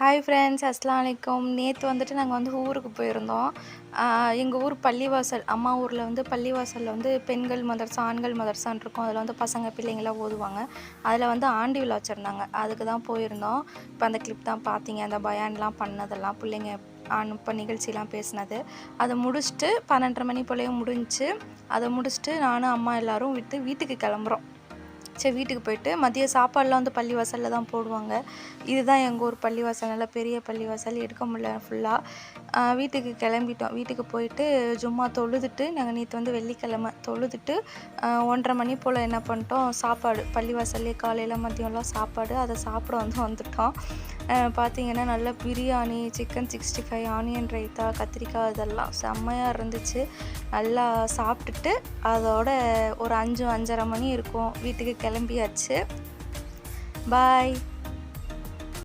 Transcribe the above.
Hi friends அஸ்லாம் வலைக்கம் நேற்று வந்துட்டு நாங்கள் வந்து ஊருக்கு போயிருந்தோம். எங்கள் ஊர் பள்ளிவாசல் அம்மா ஊரில் வந்து பள்ளிவாசலில் வந்து பெண்கள் மதர்சா ஆண்கள் மதர்சான் இருக்கும். அதில் வந்து பசங்க பிள்ளைங்களாம் ஓதுவாங்க. அதில் வந்து ஆண்டி விழா வச்சுருந்தாங்க. அதுக்கு தான் போயிருந்தோம். இப்போ அந்த கிளிப் தான் பார்த்தீங்க அந்த பயான்லாம் பண்ணதெல்லாம் பிள்ளைங்க ஆண் இப்போ நிகழ்ச்சிலாம் பேசினது. அதை முடிச்சுட்டு பன்னெண்டரை மணி போலேயும் முடிஞ்சு அதை முடிச்சுட்டு நானும் அம்மா எல்லோரும் விட்டு வீட்டுக்கு கிளம்புறோம். சரி வீட்டுக்கு போயிட்டு மதிய சாப்பாடுலாம் வந்து பள்ளிவாசலில் தான் போடுவாங்க. இதுதான் எங்கள் ஊர் பள்ளிவாசல் நல்லா பெரிய பள்ளிவாசல் எடுக்க முடியல ஃபுல்லாக வீட்டுக்கு கிளம்பிட்டோம். வீட்டுக்கு போயிட்டு ஜும்மா தொழுதுட்டு நாங்கள் நேற்று வந்து வெள்ளிக்கிழமை தொழுதுட்டு ஒன்றரை மணி போல் என்ன பண்ணிட்டோம் சாப்பாடு. பள்ளிவாசல்லே காலையில் மதியம்லாம் சாப்பாடு. அதை சாப்பிட வந்து வந்துட்டோம். பார்த்தீங்கன்னா நல்ல biryani chicken sixty five onion raita கத்திரிக்காய் இதெல்லாம் செம்மையாக இருந்துச்சு. நல்லா சாப்பிட்டுட்டு அதோட ஒரு அஞ்சு அஞ்சரை மணி இருக்கும். வீட்டுக்கு கிளம்பியாச்சு. பாய்